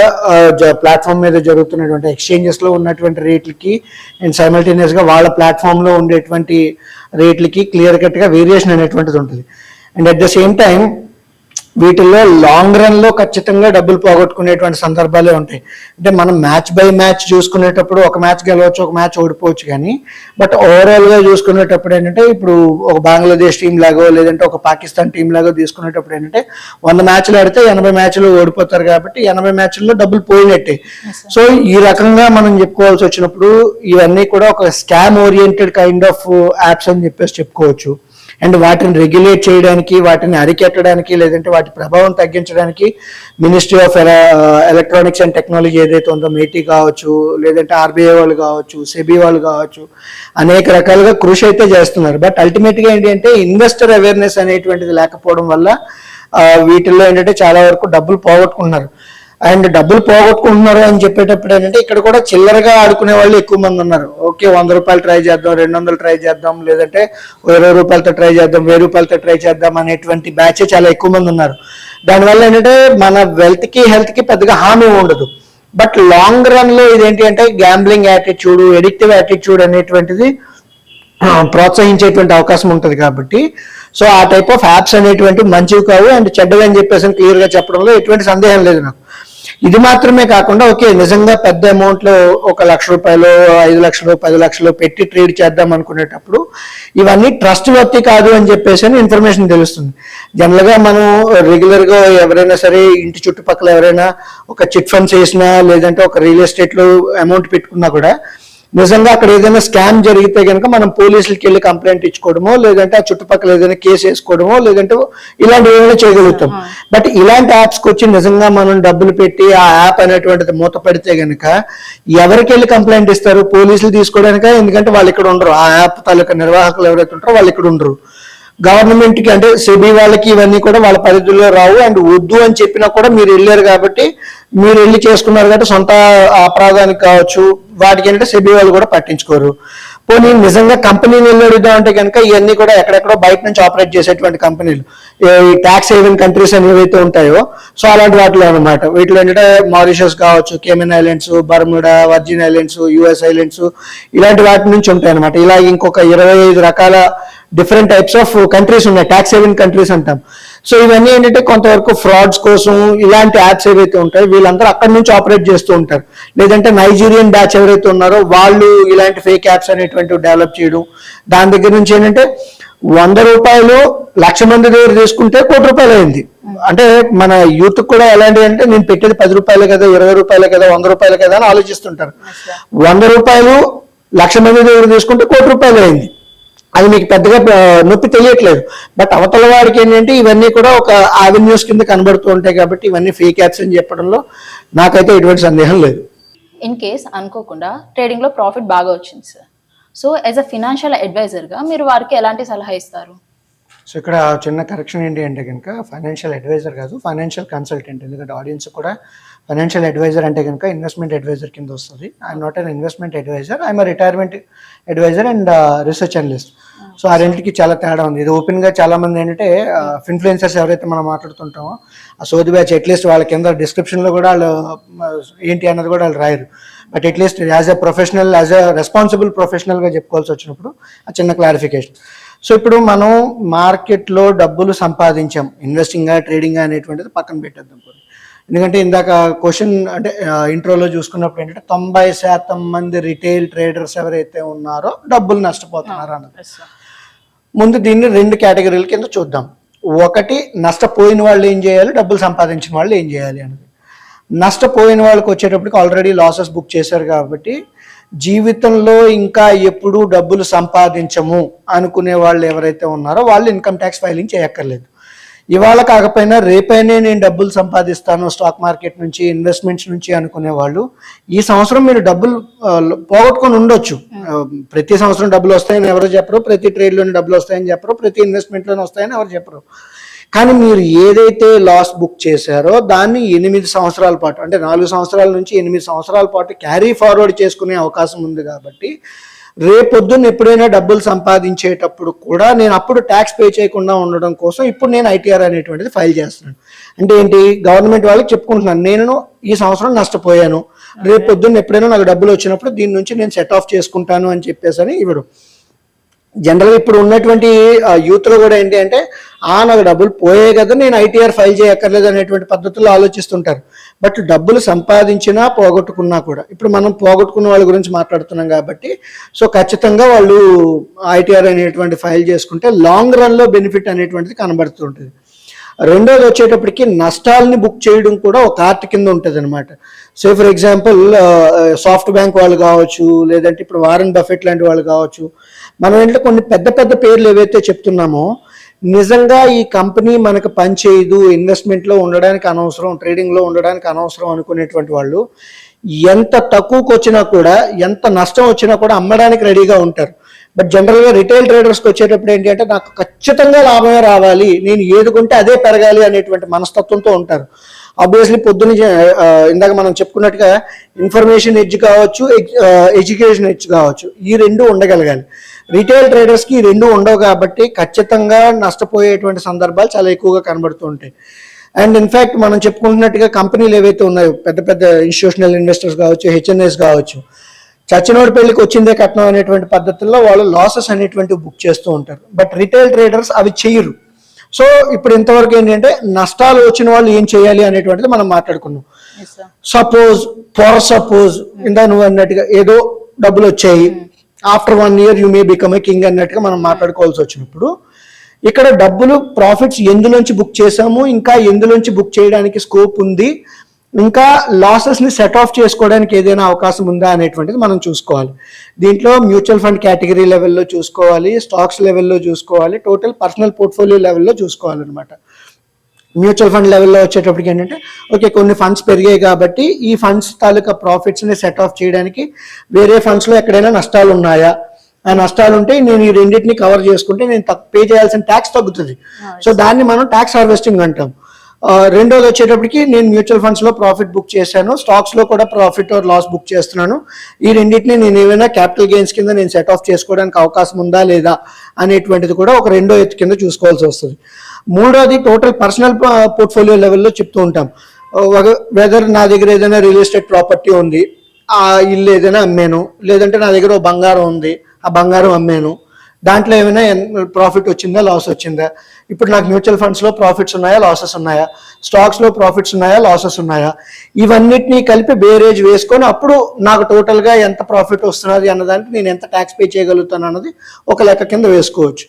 ప్లాట్ఫామ్ uh, మీద జరుగుతున్నటువంటి ఎక్స్చేంజెస్లో ఉన్నటువంటి రేట్లకి అండ్ సైమల్టేనియస్గా వాళ్ళ ప్లాట్ఫామ్లో ఉండేటువంటి రేట్లకి క్లియర్ కట్గా వేరియేషన్ అనేటువంటిది ఉంటుంది. And at the same time వీటిల్లో లాంగ్ రన్లో ఖచ్చితంగా డబ్బులు పోగొట్టుకునేటువంటి సందర్భాలే ఉంటాయి. అంటే మనం మ్యాచ్ బై మ్యాచ్ చూసుకునేటప్పుడు ఒక మ్యాచ్ గెలవచ్చు ఒక మ్యాచ్ ఓడిపోవచ్చు కానీ బట్ ఓవరాల్గా చూసుకునేటప్పుడు ఏంటంటే ఇప్పుడు ఒక బంగ్లాదేశ్ టీం లాగో లేదంటే ఒక పాకిస్తాన్ టీం లాగో తీసుకునేటప్పుడు ఏంటంటే వంద మ్యాచ్లు ఆడితే ఎనభై మ్యాచ్లు ఓడిపోతారు కాబట్టి ఎనభై మ్యాచ్ల్లో డబ్బులు పోయినట్టే. సో ఈ రకంగా మనం చెప్పుకోవాల్సి వచ్చినప్పుడు ఇవన్నీ కూడా ఒక scam oriented kind of apps అని చెప్పేసి చెప్పుకోవచ్చు. అండ్ వాటిని రెగ్యులేట్ చేయడానికి వాటిని అరికెట్టడానికి లేదంటే వాటి ప్రభావం తగ్గించడానికి ministry of electronics and technology ఏదైతే ఉందో మేటీ కావచ్చు లేదంటే ఆర్బీఐ వాళ్ళు కావచ్చు సెబీ వాళ్ళు కావచ్చు అనేక రకాలుగా కృషి అయితే చేస్తున్నారు. బట్ అల్టిమేట్గా ఏంటి అంటే ఇన్వెస్టర్ అవేర్నెస్ అనేటువంటిది లేకపోవడం వల్ల వీటిల్లో ఏంటంటే చాలా వరకు డబ్బులు పోగొట్టుకుంటున్నారు. అండ్ డబ్బులు పోగొట్టుకుంటున్నారు అని చెప్పేటప్పుడు ఏంటంటే ఇక్కడ కూడా చిల్లరగా ఆడుకునే వాళ్ళు ఎక్కువ మంది ఉన్నారు. ఓకే వంద రూపాయలు ట్రై చేద్దాం రెండు వందలు ట్రై చేద్దాం లేదంటే ఇరవై రూపాయలతో ట్రై చేద్దాం వెయ్యి రూపాయలతో ట్రై చేద్దాం అనేటువంటి బ్యాచ్ చాలా ఎక్కువ మంది ఉన్నారు. దానివల్ల ఏంటంటే మన వెల్త్కి హెల్త్కి పెద్దగా హామీ ఉండదు. బట్ లాంగ్ రన్లో ఇదేంటి అంటే గ్యాంబ్లింగ్ యాటిట్యూడ్ ఎడిక్టివ్ యాటిట్యూడ్ అనేటువంటిది ప్రోత్సహించేటువంటి అవకాశం ఉంటుంది కాబట్టి. సో ఆ టైప్ ఆఫ్ యాప్స్ అనేటువంటి మంచివి కావు. అండ్ చెడ్డవి అని చెప్పేసి క్లియర్గా చెప్పడంలో ఎటువంటి సందేహం లేదు నాకు. ఇది మాత్రమే కాకుండా ఓకే నిజంగా పెద్ద అమౌంట్లో ఒక లక్ష రూపాయలు ఐదు లక్షలు పది లక్షలు పెట్టి ట్రేడ్ చేద్దాం అనుకునేటప్పుడు ఇవన్నీ ట్రస్ట్ వ్యక్తి కాదు అని చెప్పేసి అని ఇన్ఫర్మేషన్ తెలుస్తుంది. జనరల్గా మనం రెగ్యులర్గా ఎవరైనా సరే ఇంటి చుట్టుపక్కల ఎవరైనా ఒక చిట్ ఫండ్స్ వేసినా లేదంటే ఒక రియల్ ఎస్టేట్లో అమౌంట్ పెట్టుకున్నా కూడా నిజంగా అక్కడ ఏదైనా స్కామ్ జరిగితే కనుక మనం పోలీసులకి వెళ్ళి కంప్లైంట్ ఇచ్చుకోవడమో లేదంటే ఆ చుట్టుపక్కల ఏదైనా కేసు వేసుకోవడమో లేదంటే ఇలాంటివి ఏమైనా చేయగలుగుతాం. బట్ ఇలాంటి యాప్స్కి వచ్చి నిజంగా మనం డబ్బులు పెట్టి ఆ యాప్ అనేటువంటిది మూత పెడితే కనుక ఎవరికి వెళ్ళి కంప్లైంట్ ఇస్తారు? పోలీసులు తీసుకోవడానిక? ఎందుకంటే వాళ్ళు ఇక్కడ ఉండరు. ఆ యాప్ తాలూకా నిర్వాహకులు ఎవరైతే ఉంటారో వాళ్ళు ఇక్కడ ఉండరు. గవర్నమెంట్కి అంటే సెబీ వాళ్ళకి ఇవన్నీ కూడా వాళ్ళ పరిధిలో రావు. అండ్ వద్దు అని చెప్పినా కూడా మీరు వెళ్ళారు కాబట్టి మీరు వెళ్ళి చేసుకున్నారు కాబట్టి సొంత అపరాధానికి కావచ్చు వాటికి ఏంటంటే సెబీ వాళ్ళు కూడా పట్టించుకోరు. పోనీ నిజంగా కంపెనీని వెళ్ళి అంటే కనుక ఇవన్నీ కూడా ఎక్కడెక్కడో బయట నుంచి ఆపరేట్ చేసేటువంటి కంపెనీలు ఈ ట్యాక్స్ హేవెన్ కంట్రీస్ అని ఏవైతే ఉంటాయో సో అలాంటి వాటిలో అనమాట వీటిలో ఏంటంటే మారిషస్ కావచ్చు Cayman Islands Bermuda Virgin Islands US Islands ఇలాంటి వాటి నుంచి ఉంటాయి అనమాట ఇలా ఇంకొక ఇరవై ఐదు రకాల డిఫరెంట్ టైప్స్ ఆఫ్ కంట్రీస్ ఉన్నాయి. ట్యాక్స్ హేవెన్ కంట్రీస్ అంటాం. సో ఇవన్నీ ఏంటంటే కొంతవరకు ఫ్రాడ్స్ కోసం ఇలాంటి యాప్స్ ఏవైతే ఉంటాయో వీళ్ళందరూ అక్కడి నుంచి ఆపరేట్ చేస్తూ ఉంటారు. లేదంటే నైజీరియన్ బ్యాచ్ ఎవరైతే ఉన్నారో వాళ్ళు ఇలాంటి ఫేక్ యాప్స్ అనేటువంటివి డెవలప్ చేయడం. దాని దగ్గర నుంచి ఏంటంటే వంద రూపాయలు లక్ష మంది దగ్గర తీసుకుంటే కోటి రూపాయలు అయింది. అంటే మన యూత్ కూడా ఎలాంటి అంటే నేను పెట్టేది పది రూపాయలే కదా ఇరవై రూపాయలే కదా వంద రూపాయలే కదా అని ఆలోచిస్తుంటారు. వంద రూపాయలు లక్ష మంది దగ్గర తీసుకుంటే కోటి రూపాయలు అయింది. అది మీకు పెద్దగా నొప్పి తెలియట్లేదు. బట్ అవతల వాడికి ఏంటంటే ఇవన్నీ కూడా ఒక అవెన్యూస్ కింద కనబడుతూ ఉంటాయి కాబట్టి ఇవన్నీ ఫేక్ యాప్స్ అని చెప్పడంలో నాకైతే ఎటువంటి సందేహం లేదు. ఇన్ కేస్ అనుకోకుండా ట్రేడింగ్లో ప్రాఫిట్ బాగా వచ్చింది sir so as a financial అడ్వైజర్గా మీరు వారికి ఎలాంటి సలహా ఇస్తారు? సో ఇక్కడ చిన్న కరెక్షన్ ఏంటి అంటే కనుక ఫైనాన్షియల్ అడ్వైజర్ కాదు ఫైనాన్షియల్ కన్సల్టెంట్ ఎందుకంటే ఆడియన్స్ కూడా ఫైనాన్షియల్ అడ్వైజర్ అంటే కనుక ఇన్వెస్ట్మెంట్ అడ్వైజర్ కింద వస్తుంది. I'm not an investment advisor I'm retirement advisor and research analyst so ఆ రెంట్కి చాలా తేడా ఉంది. ఇది ఓపెన్గా చాలా మంది ఏంటంటే ఇన్ఫ్లుయెన్సర్స్ ఎవరైతే మనం మాట్లాడుతుంటామో ఆ సోది బ్యాచ్ అట్లీస్ట్ వాళ్ళ కింద డిస్క్రిప్షన్లో కూడా వాళ్ళు ఏంటి అన్నది కూడా వాళ్ళు రాయరు. But at least as a professional as a responsible ప్రొఫెషనల్గా చెప్పుకోవాల్సి వచ్చినప్పుడు ఆ చిన్న క్లారిఫికేషన్ సో ఇప్పుడు మనం మార్కెట్లో డబ్బులు సంపాదించాం. ఇన్వెస్టింగ్ ట్రేడింగ్ అనేటువంటిది పక్కన పెట్టేద్దాం. ఎందుకంటే ఇందాక క్వశ్చన్ అంటే ఇంట్రోలో చూసుకున్నప్పుడు ఏంటంటే తొంభై శాతం మంది రిటైల్ ట్రేడర్స్ ఎవరైతే ఉన్నారో డబ్బులు నష్టపోతున్నారు అన్నది. ముందు దీన్ని రెండు కేటగిరీల కింద చూద్దాం. ఒకటి నష్టపోయిన వాళ్ళు ఏం చేయాలి? డబ్బులు సంపాదించిన వాళ్ళు ఏం చేయాలి అనేది నష్టపోయిన వాళ్ళకి వచ్చేటప్పటికి ఆల్రెడీ లాసెస్ బుక్ చేశారు కాబట్టి జీవితంలో ఇంకా ఎప్పుడు డబ్బులు సంపాదించము అనుకునే వాళ్ళు ఎవరైతే ఉన్నారో వాళ్ళు ఇన్కమ్ ట్యాక్స్ ఫైలింగ్ చేయక్కర్లేదు. ఇవాళ కాకపోయినా రేపైనా నేను డబ్బులు సంపాదిస్తాను స్టాక్ మార్కెట్ నుంచి ఇన్వెస్ట్మెంట్స్ నుంచి అనుకునే వాళ్ళు ఈ సంవత్సరం మీరు డబ్బులు పోగొట్టుకొని ఉండొచ్చు. ప్రతి సంవత్సరం డబ్బులు వస్తాయని ఎవరు చెప్పరు ప్రతి ట్రేడ్లోని డబ్బులు వస్తాయని చెప్పరు ప్రతి ఇన్వెస్ట్మెంట్లోనే వస్తాయని ఎవరు చెప్పరు. కానీ మీరు ఏదైతే లాస్ బుక్ చేశారో దాన్ని ఎనిమిది సంవత్సరాల పాటు అంటే నాలుగు సంవత్సరాల నుంచి ఎనిమిది సంవత్సరాల పాటు క్యారీ ఫార్వర్డ్ చేసుకునే అవకాశం ఉంది కాబట్టి రేపొద్దున్న ఎప్పుడైనా డబ్బులు సంపాదించేటప్పుడు కూడా నేను అప్పుడు ట్యాక్స్ పే చేయకుండా ఉండడం కోసం ఇప్పుడు నేను ఐటీఆర్ అనేటువంటిది ఫైల్ చేస్తున్నాను. అంటే ఏంటి? గవర్నమెంట్ వాళ్ళకి చెప్పుకుంటున్నాను. నేను ఈ సంవత్సరం నష్టపోయాను. రేపు పొద్దున్న ఎప్పుడైనా నాకు డబ్బులు వచ్చినప్పుడు దీని నుంచి నేను సెట్ ఆఫ్ చేసుకుంటాను అని చెప్పేసి అని ఇవ్వడం జనరల్గా ఇప్పుడు ఉన్నటువంటి యూత్లో కూడా ఏంటి అంటే ఆ నాకు డబ్బులు పోయే కదా నేను ఐటీఆర్ ఫైల్ చేయక్కర్లేదు అనేటువంటి పద్ధతుల్లో ఆలోచిస్తుంటారు. బట్ డబ్బులు సంపాదించినా పోగొట్టుకున్నా కూడా ఇప్పుడు మనం పోగొట్టుకున్న వాళ్ళ గురించి మాట్లాడుతున్నాం కాబట్టి సో ఖచ్చితంగా వాళ్ళు ఐటీఆర్ అనేటువంటి ఫైల్ చేసుకుంటే లాంగ్ రన్లో బెనిఫిట్ అనేటువంటిది కనబడుతుంటుంది. రెండోది వచ్చేటప్పటికి నష్టాలని బుక్ చేయడం కూడా ఒక ఆర్ట్ కింద ఉంటుంది అనమాట say for example SoftBank వాళ్ళు కావచ్చు లేదంటే ఇప్పుడు వారన్ బఫెట్ లాంటి వాళ్ళు కావచ్చు మనం ఏంటంటే కొన్ని పెద్ద పెద్ద పేర్లు ఏవైతే చెప్తున్నామో నిజంగా ఈ కంపెనీ మనకు పనిచేయదు ఇన్వెస్ట్మెంట్లో ఉండడానికి అనవసరం ట్రేడింగ్లో ఉండడానికి అనవసరం అనుకునేటువంటి వాళ్ళు ఎంత తక్కువకు వచ్చినా కూడా ఎంత నష్టం వచ్చినా కూడా అమ్మడానికి రెడీగా ఉంటారు. బట్ జనరల్గా రిటైల్ ట్రేడర్స్కి వచ్చేటప్పుడు ఏంటి అంటే నాకు ఖచ్చితంగా లాభమే రావాలి నేను ఏది కొంటే అదే పెరగాలి అనేటువంటి మనస్తత్వంతో ఉంటారు. ఆబ్వియస్లీ పొద్దున్న ఇందాక మనం చెప్పుకున్నట్టుగా ఇన్ఫర్మేషన్ ఎడ్జ్ కావచ్చు ఎడ్యుకేషన్ ఎడ్జ్ కావచ్చు ఈ రెండు ఉండగలగాలి. రిటైల్ ట్రేడర్స్కి రెండు ఉండవు కాబట్టి ఖచ్చితంగా నష్టపోయేటువంటి సందర్భాలు చాలా ఎక్కువగా కనబడుతూ ఉంటాయి. అండ్ ఇన్ఫ్యాక్ట్ మనం చెప్పుకుంటున్నట్టుగా కంపెనీలు ఏవైతే ఉన్నాయో పెద్ద పెద్ద ఇన్స్టిట్యూషనల్ ఇన్వెస్టర్స్ కావచ్చు హెచ్ఎన్ఎస్ కావచ్చు చచ్చినోడి పెళ్ళికి వచ్చిందే కట్నం అనేటువంటి పద్ధతుల్లో వాళ్ళు లాసెస్ అనేటువంటి బుక్ చేస్తూ ఉంటారు. బట్ రిటైల్ ట్రేడర్స్ అవి చేయరు సో ఇప్పుడు ఇంతవరకు ఏంటంటే నష్టాలు వచ్చిన వాళ్ళు ఏం చేయాలి అనేటువంటిది మనం మాట్లాడుకున్నాం. సపోజ్ ఫర్ సపోజ్ ఇందా నువ్వు అన్నట్టుగా ఏదో డబ్బులు వచ్చాయి. After one year you may become a king అన్నట్టుగా మనం మాట్లాడుకోవాల్సి వచ్చినప్పుడు ఇక్కడ డబ్బులు ప్రాఫిట్స్ ఎందులోంచి బుక్ చేసాము ఇంకా ఎందులోంచి బుక్ చేయడానికి స్కోప్ ఉంది? ఇంకా లాసెస్ని సెట్ ఆఫ్ చేసుకోవడానికి ఏదైనా అవకాశం ఉందా అనేటువంటిది మనం చూసుకోవాలి. దీంట్లో మ్యూచువల్ ఫండ్ కేటగిరీ లెవెల్లో చూసుకోవాలి స్టాక్స్ లెవెల్లో చూసుకోవాలి టోటల్ పర్సనల్ పోర్ట్ఫోలియో లెవెల్లో చూసుకోవాలన్నమాట. మ్యూచువల్ ఫండ్ లెవెల్లో వచ్చేటప్పటికి ఏంటంటే ఓకే కొన్ని ఫండ్స్ పెరిగాయి కాబట్టి ఈ ఫండ్స్ తాలూకా ప్రాఫిట్స్ని సెట్ ఆఫ్ చేయడానికి వేరే ఫండ్స్లో ఎక్కడైనా నష్టాలు ఉన్నాయా? ఆ నష్టాలు ఉంటే నేను ఈ రెండింటిని కవర్ చేసుకుంటే నేను పే చేయాల్సిన ట్యాక్స్ తగ్గుతుంది. సో దాన్ని మనం ట్యాక్స్ హార్వెస్టింగ్ అంటాం. రెండోది వచ్చేటప్పటికి నేను మ్యూచువల్ ఫండ్స్లో ప్రాఫిట్ బుక్ చేశాను. స్టాక్స్లో కూడా ప్రాఫిట్ ఆర్ లాస్ బుక్ చేస్తున్నాను. ఈ రెండింటిని నేను ఏమైనా క్యాపిటల్ గెయిన్స్ కింద నేను సెట్ ఆఫ్ చేసుకోవడానికి అవకాశం ఉందా లేదా అనేటువంటిది కూడా ఒక రెండో ఎత్తు కింద చూసుకోవాల్సి వస్తుంది. మూడోది టోటల్ పర్సనల్ పోర్ట్ఫోలియో లెవెల్లో చెప్తూ ఉంటాం. వెదర్ నా దగ్గర ఏదైనా రియల్ ఎస్టేట్ ప్రాపర్టీ ఉంది ఆ ఇల్లు ఏదైనా అమ్మాను లేదంటే నా దగ్గర బంగారం ఉంది ఆ బంగారం అమ్మాను దాంట్లో ఏమైనా ప్రాఫిట్ వచ్చిందా లాస్ వచ్చిందా ఇప్పుడు నాకు మ్యూచువల్ ఫండ్స్లో ప్రాఫిట్స్ ఉన్నాయా లాసెస్ ఉన్నాయా? స్టాక్స్లో ప్రాఫిట్స్ ఉన్నాయా లాసెస్ ఉన్నాయా? ఇవన్నిటినీ కలిపి బేరేజ్ వేసుకొని అప్పుడు నాకు టోటల్గా ఎంత ప్రాఫిట్ వస్తున్నది అన్నదానికి నేను ఎంత ట్యాక్స్ పే చేయగలుగుతాను అన్నది ఒక లెక్క కింద వేసుకోవచ్చు.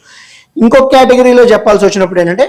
ఇంకొక కేటగిరీలో చెప్పాల్సి వచ్చినప్పుడు ఏంటంటే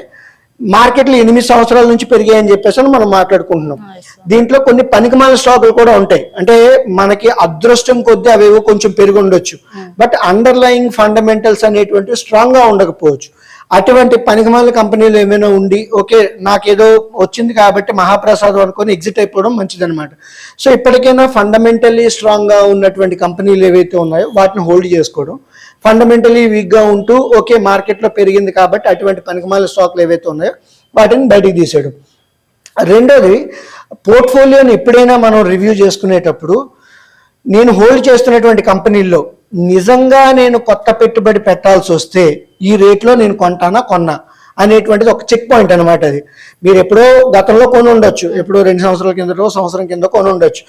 మార్కెట్లు ఎనిమిది సంవత్సరాల నుంచి పెరిగాయని చెప్పేసి అని మనం మాట్లాడుకుంటున్నాం. దీంట్లో కొన్ని పనికిమాల స్టాకులు కూడా ఉంటాయి. అంటే మనకి అదృష్టం కొద్దీ అవేవో కొంచెం పెరిగి ఉండొచ్చు. బట్ అండర్లయింగ్ ఫండమెంటల్స్ అనేటువంటి స్ట్రాంగ్గా ఉండకపోవచ్చు. అటువంటి పనికిమాల కంపెనీలు ఏమైనా ఉండి ఓకే నాకేదో వచ్చింది కాబట్టి మహాప్రసాదం అనుకొని ఎగ్జిట్ అయిపోవడం మంచిదనమాట సో ఇప్పటికైనా ఫండమెంటల్లీ స్ట్రాంగ్గా ఉన్నటువంటి కంపెనీలు ఏవైతే ఉన్నాయో వాటిని హోల్డ్ చేసుకోవడం ఫండమెంటలీ వీక్గా ఉంటూ ఓకే మార్కెట్లో పెరిగింది కాబట్టి అటువంటి పనికిమాల స్టాక్లు ఏవైతే ఉన్నాయో వాటిని బయటికి తీసేయడం. రెండోది పోర్ట్ఫోలియోని ఎప్పుడైనా మనం రివ్యూ చేసుకునేటప్పుడు నేను హోల్డ్ చేస్తున్నటువంటి కంపెనీల్లో నిజంగా నేను కొత్త పెట్టుబడి పెట్టాల్సి వస్తే ఈ రేట్లో నేను కొంటానా కొన్నా అనేటువంటిది ఒక చెక్ పాయింట్ అనమాట అది. మీరు ఎప్పుడో గతంలో కొని ఉండొచ్చు. ఎప్పుడో రెండు సంవత్సరాల కిందటో సంవత్సరం కింద కొని ఉండొచ్చు.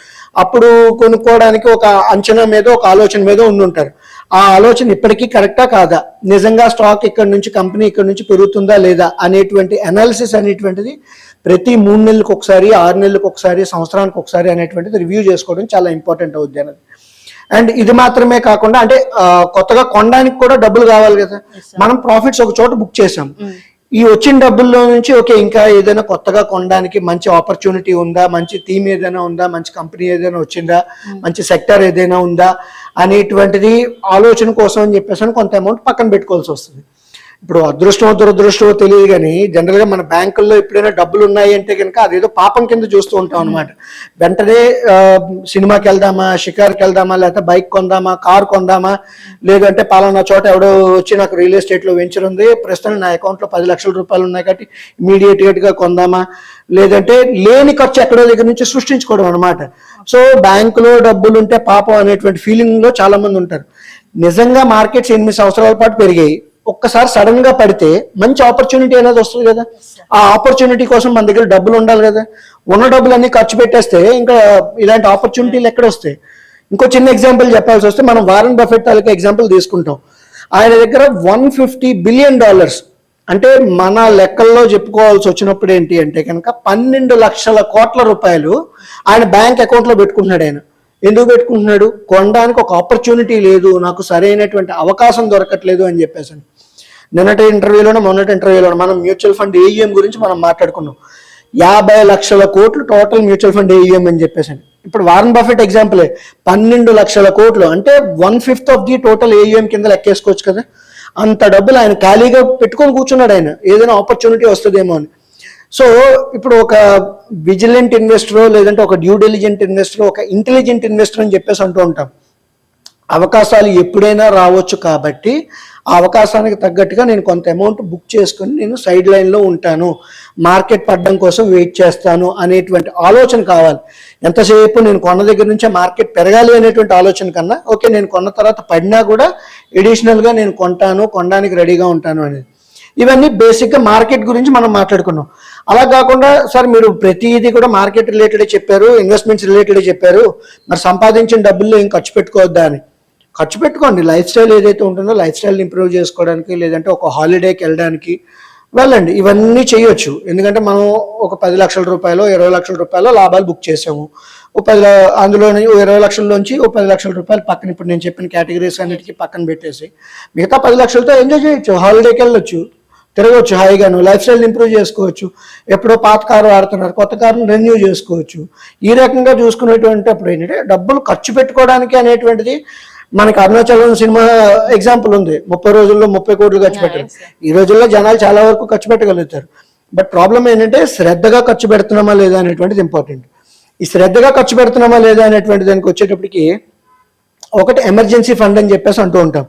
అప్పుడు కొనుక్కోవడానికి ఒక అంచనా మీద ఒక ఆలోచన మీద ఉండి ఉంటారు. ఆ ఆలోచన ఇప్పటికీ కరెక్టా కాదా? నిజంగా స్టాక్ ఇక్కడ నుంచి కంపెనీ ఇక్కడ నుంచి పెరుగుతుందా లేదా అనేటువంటి అనాలిసిస్ అనేటువంటిది ప్రతి మూడు నెలలకు ఒకసారి ఆరు నెలలకు ఒకసారి సంవత్సరానికి ఒకసారి అనేటువంటిది రివ్యూ చేసుకోవడం చాలా ఇంపార్టెంట్ అవుద్ది అన్నది. అండ్ ఇది మాత్రమే కాకుండా అంటే కొత్తగా కొనడానికి కూడా డబ్బులు కావాలి కదా. మనం ప్రాఫిట్స్ ఒక చోట బుక్ చేసాం ఈ వచ్చిన డబ్బుల్లో నుంచి ఓకే ఇంకా ఏదైనా కొత్తగా కొనడానికి మంచి ఆపర్చునిటీ ఉందా? మంచి థీమ్ ఏదైనా ఉందా? మంచి కంపెనీ ఏదైనా వచ్చిందా? మంచి సెక్టర్ ఏదైనా ఉందా? అనేటువంటిది ఆలోచన కోసం అని చెప్పేసి అని కొంత అమౌంట్ పక్కన పెట్టుకోవాల్సి వస్తుంది. ఇప్పుడు అదృష్టమో దురదృష్టమో తెలియదు కానీ జనరల్గా మన బ్యాంకుల్లో ఎప్పుడైనా డబ్బులు ఉన్నాయి అంటే కనుక అదేదో పాపం కింద చూస్తూ ఉంటాం అనమాట వెంటనే సినిమాకి వెళ్దామా షికార్కి వెళ్దామా లేకపోతే బైక్ కొందామా కార్ కొందామా లేదంటే పలానా చోట ఎవడో వచ్చి నాకు రియల్ ఎస్టేట్లో వెంచర్ ఉంది ప్రస్తుతం నా అకౌంట్లో పది లక్షల రూపాయలు ఉన్నాయి కాబట్టి ఇమీడియట్గా కొందామా లేదంటే లేని ఖర్చు ఎక్కడో దగ్గర నుంచి సృష్టించుకోవడం అనమాట సో బ్యాంకులో డబ్బులు ఉంటే పాపం అనేటువంటి ఫీలింగ్లో చాలామంది ఉంటారు. నిజంగా మార్కెట్స్ ఎనిమిది సంవత్సరాల పాటు పెరిగాయి. ఒక్కసారి సడన్గా పడితే మంచి ఆపర్చునిటీ అనేది వస్తుంది కదా. ఆ ఆపర్చునిటీ కోసం మన దగ్గర డబ్బులు ఉండాలి కదా. ఉన్న డబ్బులన్నీ ఖర్చు పెట్టేస్తే ఇంకా ఇలాంటి ఆపర్చునిటీలు ఎక్కడ వస్తాయి? ఇంకో చిన్న ఎగ్జాంపుల్ చెప్పాల్సి వస్తే మనం వారన్ బఫెట్ తాలూకా ఎగ్జాంపుల్ తీసుకుంటాం. ఆయన దగ్గర వన్ ఫిఫ్టీ బిలియన్ డాలర్స్ అంటే మన లెక్కల్లో చెప్పుకోవాల్సి వచ్చినప్పుడు ఏంటి అంటే కనుక పన్నెండు లక్షల కోట్ల రూపాయలు ఆయన బ్యాంక్ అకౌంట్లో పెట్టుకుంటున్నాడు ఆయన. ఎందుకు పెట్టుకుంటున్నాడు? కొనడానికి ఒక ఆపర్చునిటీ లేదు నాకు సరైనటువంటి అవకాశం దొరకట్లేదు అని చెప్పేసి నిన్నటి ఇంటర్వ్యూలోనే మొన్నటి ఇంటర్వ్యూలోనే మనం మ్యూచువల్ ఫండ్ ఏఈఎం గురించి మనం మాట్లాడుకున్నాం. యాభై లక్షల కోట్లు టోటల్ మ్యూచువల్ ఫండ్ ఏఈఎం అని చెప్పేసి ఇప్పుడు వారన్ బఫెట్ ఎగ్జాంపులే. పన్నెండు లక్షల కోట్లు అంటే one fifth of the total AUM కింద లెక్కేసుకోవచ్చు కదా. అంత డబ్బులు ఆయన ఖాళీగా పెట్టుకొని కూర్చున్నాడు ఆయన. ఏదైనా ఆపర్చునిటీ వస్తుందేమో అని. సో ఇప్పుడు ఒక విజిలెంట్ ఇన్వెస్టర్ లేదంటే ఒక డ్యూ డెలిజెంట్ ఇన్వెస్టర్ ఒక ఇంటెలిజెంట్ ఇన్వెస్టర్ అని చెప్పేసి అంటూ ఉంటాం. అవకాశాలు ఎప్పుడైనా రావచ్చు కాబట్టి ఆ అవకాశానికి తగ్గట్టుగా నేను కొంత అమౌంట్ బుక్ చేసుకుని నేను సైడ్ లైన్లో ఉంటాను. మార్కెట్ పడడం కోసం వెయిట్ చేస్తాను అనేటువంటి ఆలోచన కావాలి. ఎంతసేపు నేను కొన్న దగ్గర నుంచే మార్కెట్ పెరగాలి అనేటువంటి ఆలోచన కన్నా ఓకే నేను కొన్న తర్వాత పడినా కూడా ఎడిషనల్గా నేను కొంటాను కొనడానికి రెడీగా ఉంటాను అనేది ఇవన్నీ బేసిక్గా మార్కెట్ గురించి మనం మాట్లాడుకున్నాం. అలా కాకుండా సార్ మీరు ప్రతిదీ కూడా మార్కెట్ రిలేటెడ్ చెప్పారు ఇన్వెస్ట్మెంట్స్ రిలేటెడ్ చెప్పారు. మరి సంపాదించిన డబ్బుల్లో ఏం ఖర్చు పెట్టుకోవద్దా అని. ఖర్చు పెట్టుకోండి. లైఫ్ స్టైల్ ఏదైతే ఉంటుందో లైఫ్ స్టైల్ ఇంప్రూవ్ చేసుకోవడానికి లేదంటే ఒక హాలిడేకి వెళ్ళడానికి వెళ్ళండి. ఇవన్నీ చేయొచ్చు. ఎందుకంటే మనం ఒక పది లక్షల రూపాయలు ఇరవై లక్షల రూపాయలు లాభాలు బుక్ చేసాము. ఓ పది అందులోని ఇరవై లక్షల్లోంచి ఓ పది లక్షల రూపాయలు పక్కన. ఇప్పుడు నేను చెప్పిన కేటగిరీస్ అన్నిటికీ పక్కన పెట్టేసి. మిగతా పది లక్షలతో ఎంజాయ్ చేయొచ్చు. హాలిడేకి వెళ్ళొచ్చు. తిరగవచ్చు హాయిగాను. లైఫ్ స్టైల్ ఇంప్రూవ్ చేసుకోవచ్చు. ఎప్పుడో పాత కారు వాడుతున్నారు. కొత్త కారును రెన్యూ చేసుకోవచ్చు. ఈ రకంగా చూసుకునేటువంటి అప్పుడు ఏంటంటే డబ్బులు ఖర్చు పెట్టుకోవడానికి అనేటువంటిది మనకి అరుణాచలం సినిమా ఎగ్జాంపుల్ ఉంది. ముప్పై రోజుల్లో ముప్పై కోట్లు ఖర్చు పెట్టారు ఈ రోజుల్లో జనాలు చాలా వరకు ఖర్చు పెట్టగలుగుతారు. బట్ ప్రాబ్లం ఏంటంటే శ్రద్ధగా ఖర్చు పెడుతున్నామా లేదా అనేటువంటిది ఇంపార్టెంట్. ఈ శ్రద్ధగా ఖర్చు పెడుతున్నామా లేదా అనేటువంటి దానికి వచ్చేటప్పటికి ఒకటి ఎమర్జెన్సీ ఫండ్ అని చెప్పేసి అంటూ ఉంటాం.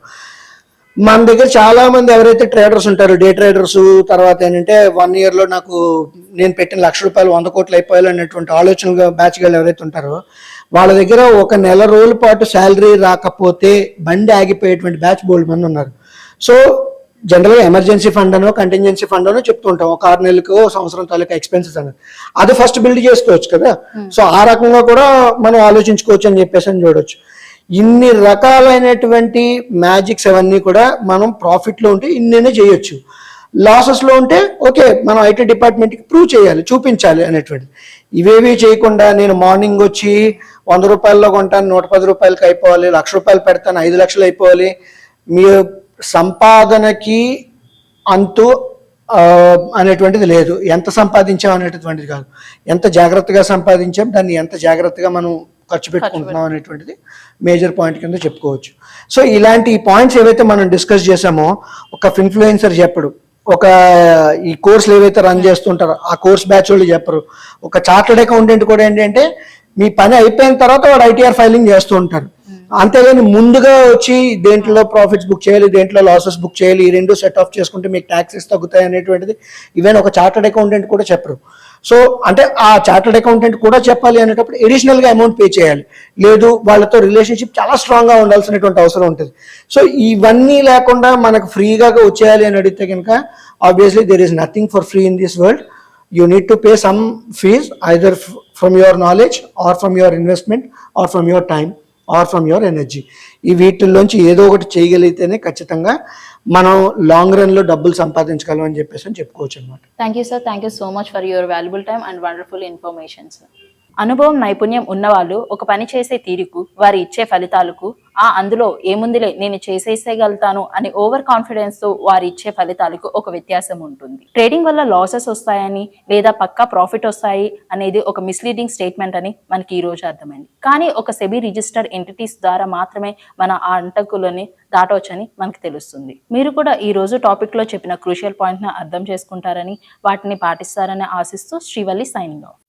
మన దగ్గర చాలా మంది ఎవరైతే ట్రేడర్స్ ఉంటారు డే ట్రేడర్స్ తర్వాత ఏంటంటే వన్ ఇయర్లో నాకు నేను పెట్టిన లక్ష రూపాయలు వంద కోట్లు అయిపోయాలి అనేటువంటి ఆలోచనగా బ్యాచ్గా ఎవరైతే ఉంటారో వాళ్ళ దగ్గర ఒక నెల రోజుల పాటు శాలరీ రాకపోతే బండి ఆగిపోయేటువంటి బ్యాచ్ బోల్డ్ మంది ఉన్నారు. సో జనరల్గా ఎమర్జెన్సీ ఫండ్ అనో కంటింజెన్సీ ఫండ్ అనో చెప్తూ ఉంటాం. ఒక ఆరు నెలలకు సంవత్సరం తాలూకా ఎక్స్పెన్సెస్ అనేది అది ఫస్ట్ బిల్డ్ చేసుకోవచ్చు కదా? సో ఆ రకంగా కూడా మనం ఆలోచించుకోవచ్చు అని చెప్పేసి అని చూడొచ్చు. ఇన్ని రకాలైనటువంటి మ్యాజిక్స్ అవన్నీ కూడా మనం ప్రాఫిట్లో ఉంటే ఇన్నైనా చేయొచ్చు. లాసెస్లో ఉంటే ఓకే మనం ఐటీ డిపార్ట్మెంట్కి ప్రూవ్ చేయాలి చూపించాలి అనేటువంటిది. ఇవేవి చేయకుండా నేను మార్నింగ్ వచ్చి వంద రూపాయల్లో కొంటాను నూట పది రూపాయలకి అయిపోవాలి లక్ష రూపాయలు పెడతాను ఐదు లక్షలు అయిపోవాలి. మీ సంపాదనకి అంతు అనేటువంటిది లేదు. ఎంత సంపాదించాం అనేటటువంటిది కాదు. ఎంత జాగ్రత్తగా సంపాదించాం దాన్ని ఎంత జాగ్రత్తగా మనం ఖర్చు పెట్టుకుంటున్నాం అనేటువంటిది మేజర్ పాయింట్ కింద చెప్పుకోవచ్చు. సో ఇలాంటి పాయింట్స్ ఏవైతే మనం డిస్కస్ చేసామో ఒక ఇన్ఫ్లుయెన్సర్ చెప్పడు. ఒక ఈ కోర్సులు ఏవైతే రన్ చేస్తుంటారో ఆ కోర్స్ బ్యాచ్ వాళ్ళు చెప్పరు. ఒక చార్టెడ్ అకౌంటెంట్ కూడా ఏంటంటే మీ పని అయిపోయిన తర్వాత వాడు ఐటీఆర్ ఫైలింగ్ చేస్తూ ఉంటారు అంతేగాని ముందుగా వచ్చి దేంట్లో ప్రాఫిట్స్ బుక్ చేయాలి దేంట్లో లాసెస్ బుక్ చేయాలి ఈ రెండు సెట్ ఆఫ్ చేసుకుంటే మీకు ట్యాక్సెస్ తగ్గుతాయి అనేటువంటిది ఈవెన్ ఒక చార్టర్డ్ అకౌంటెంట్ కూడా చెప్పరు. సో అంటే ఆ చార్టర్డ్ అకౌంటెంట్ కూడా చెప్పాలి అనేటప్పుడు ఎడిషనల్గా అమౌంట్ పే చేయాలి. లేదు వాళ్ళతో రిలేషన్షిప్ చాలా స్ట్రాంగ్గా ఉండాల్సినటువంటి అవసరం ఉంటుంది. సో ఇవన్నీ లేకుండా మనకు ఫ్రీగా వచ్చేయాలి అని అడిగితే కనుక obviously there is nothing for free in this world you need to pay some fees either from your knowledge or from your investment or from your time or from your energy ఈ వీటిల్లోంచి ఏదో ఒకటి చేయగలిగితేనే ఖచ్చితంగా మనం లాంగ్ రన్లో డబ్బులు సంపాదించగలం అని చెప్పేసి అని చెప్పుకోవచ్చు అనమాట thank you sir thank you so much for your valuable time and wonderful information sir అనుభవం నైపుణ్యం ఉన్నవాళ్ళు ఒక పని చేసే తీరుకు వారి ఇచ్చే ఫలితాలకు ఆ అందులో ఏముందిలే నేను చేసేసేయగలుగుతాను అని ఓవర్ కాన్ఫిడెన్స్తో వారి ఇచ్చే ఫలితాలకు ఒక వ్యత్యాసం ఉంటుంది. ట్రేడింగ్ వల్ల లాసెస్ వస్తాయని లేదా పక్కా ప్రాఫిట్ వస్తాయి అనేది ఒక మిస్లీడింగ్ స్టేట్మెంట్ అని మనకి ఈ రోజు అర్థమైంది. కానీ ఒక సెబీ రిజిస్టర్డ్ ఎంటిటీస్ ద్వారా మాత్రమే మన ఆ అంటకులని దాటవచ్చని మనకు తెలుస్తుంది. మీరు కూడా ఈ రోజు టాపిక్లో చెప్పిన క్రూషియల్ పాయింట్ను అర్థం చేసుకుంటారని వాటిని పాటిస్తారని ఆశిస్తూ శ్రీవల్లి సైనింగ్ ఆఫ్